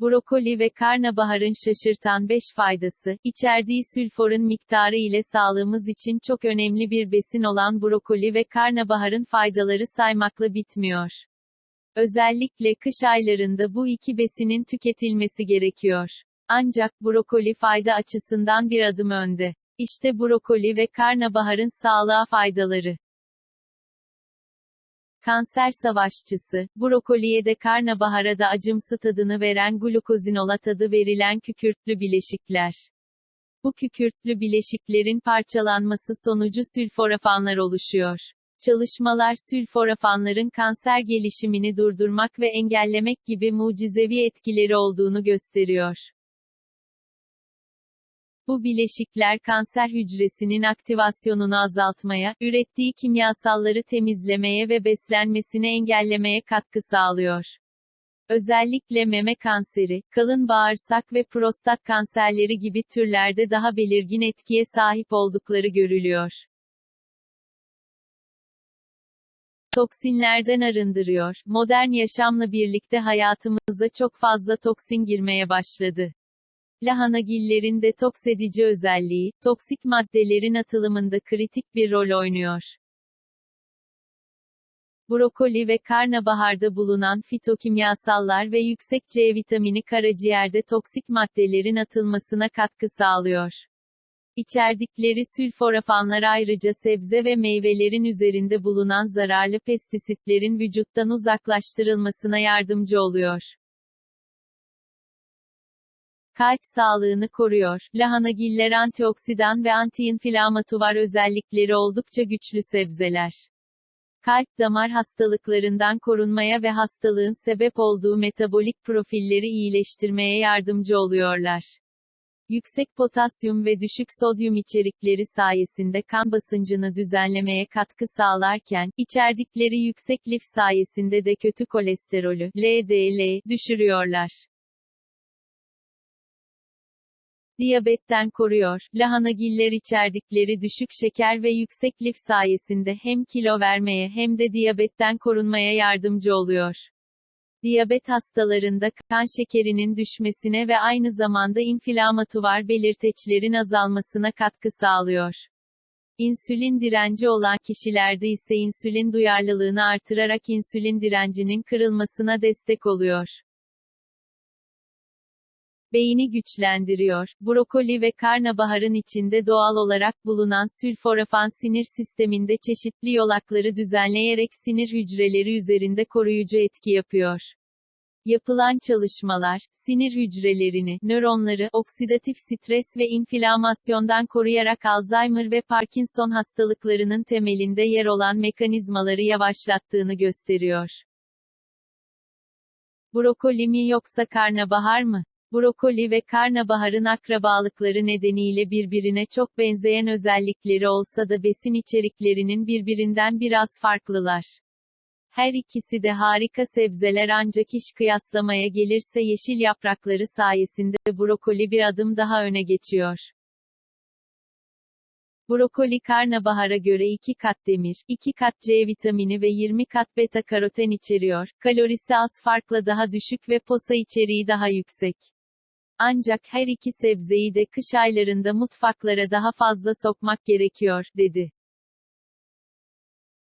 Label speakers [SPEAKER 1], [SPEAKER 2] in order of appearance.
[SPEAKER 1] Brokoli ve karnabaharın şaşırtan 5 faydası, içerdiği sülforun miktarı ile sağlığımız için çok önemli bir besin olan brokoli ve karnabaharın faydaları saymakla bitmiyor. Özellikle kış aylarında bu iki besinin tüketilmesi gerekiyor. Ancak brokoli fayda açısından bir adım önde. İşte brokoli ve karnabaharın sağlığa faydaları. Kanser savaşçısı, brokoliye de karnabahara da acımsı tadını veren glukozinola tadı verilen kükürtlü bileşikler. Bu kükürtlü bileşiklerin parçalanması sonucu sülforafanlar oluşuyor. Çalışmalar sülforafanların kanser gelişimini durdurmak ve engellemek gibi mucizevi etkileri olduğunu gösteriyor. Bu bileşikler kanser hücresinin aktivasyonunu azaltmaya, ürettiği kimyasalları temizlemeye ve beslenmesini engellemeye katkı sağlıyor. Özellikle meme kanseri, kalın bağırsak ve prostat kanserleri gibi türlerde daha belirgin etkiye sahip oldukları görülüyor. Toksinlerden arındırıyor. Modern yaşamla birlikte hayatımıza çok fazla toksin girmeye başladı. Lahanagillerin detoks edici özelliği, toksik maddelerin atılımında kritik bir rol oynuyor. Brokoli ve karnabaharda bulunan fitokimyasallar ve yüksek C vitamini karaciğerde toksik maddelerin atılmasına katkı sağlıyor. İçerdikleri sülforafanlar ayrıca sebze ve meyvelerin üzerinde bulunan zararlı pestisitlerin vücuttan uzaklaştırılmasına yardımcı oluyor. Kalp sağlığını koruyor. Lahanagiller antioksidan ve antiinflamatuvar özellikleri oldukça güçlü sebzeler. Kalp damar hastalıklarından korunmaya ve hastalığın sebep olduğu metabolik profilleri iyileştirmeye yardımcı oluyorlar. Yüksek potasyum ve düşük sodyum içerikleri sayesinde kan basıncını düzenlemeye katkı sağlarken, içerdikleri yüksek lif sayesinde de kötü kolesterolü, LDL, düşürüyorlar. Diyabetten koruyor. Lahanagiller içerdikleri düşük şeker ve yüksek lif sayesinde hem kilo vermeye hem de diyabetten korunmaya yardımcı oluyor. Diyabet hastalarında kan şekerinin düşmesine ve aynı zamanda inflamatuvar belirteçlerin azalmasına katkı sağlıyor. İnsülin direnci olan kişilerde ise insülin duyarlılığını artırarak insülin direncinin kırılmasına destek oluyor. Beyni güçlendiriyor. Brokoli ve karnabaharın içinde doğal olarak bulunan sülforafan sinir sisteminde çeşitli yolakları düzenleyerek sinir hücreleri üzerinde koruyucu etki yapıyor. Yapılan çalışmalar, sinir hücrelerini, nöronları, oksidatif stres ve inflamasyondan koruyarak Alzheimer ve Parkinson hastalıklarının temelinde yer olan mekanizmaları yavaşlattığını gösteriyor. Brokoli mi yoksa karnabahar mı? Brokoli ve karnabaharın akrabalıkları nedeniyle birbirine çok benzeyen özellikleri olsa da besin içeriklerinin birbirinden biraz farklılar. Her ikisi de harika sebzeler ancak iş kıyaslamaya gelirse yeşil yaprakları sayesinde brokoli bir adım daha öne geçiyor. Brokoli karnabahara göre 2 kat demir, 2 kat C vitamini ve 20 kat beta karoten içeriyor. Kalorisi az farkla daha düşük ve posa içeriği daha yüksek. Ancak her iki sebzeyi de kış aylarında mutfaklara daha fazla sokmak gerekiyor, dedi.